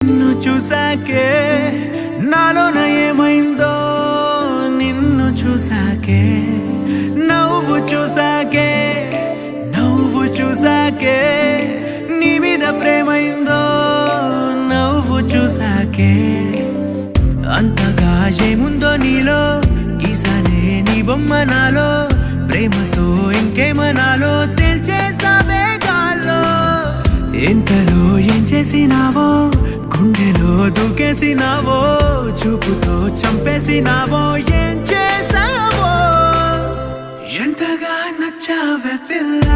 నిన్ను చూసాకే నాలోన ఏమైందో నిన్ను చూసాకే నవ్వు చూసాకే నవ్వు చూసాకే నీ మీద ప్రేమైందో నవ్వు చూసాకే అంతగా ఏముందో నీలో గీసానే నీ బొమ్మ నాలో ప్రేమతో ఇంకేమనాలో తెలిచేసావే గాల్లో ఎంతలో ఏం చేసినావో గుండెలో దూకేసినావో చూపుతో చంపేసినావో ఏం చేసావో ఎంతగా నచ్చావే పిల్ల?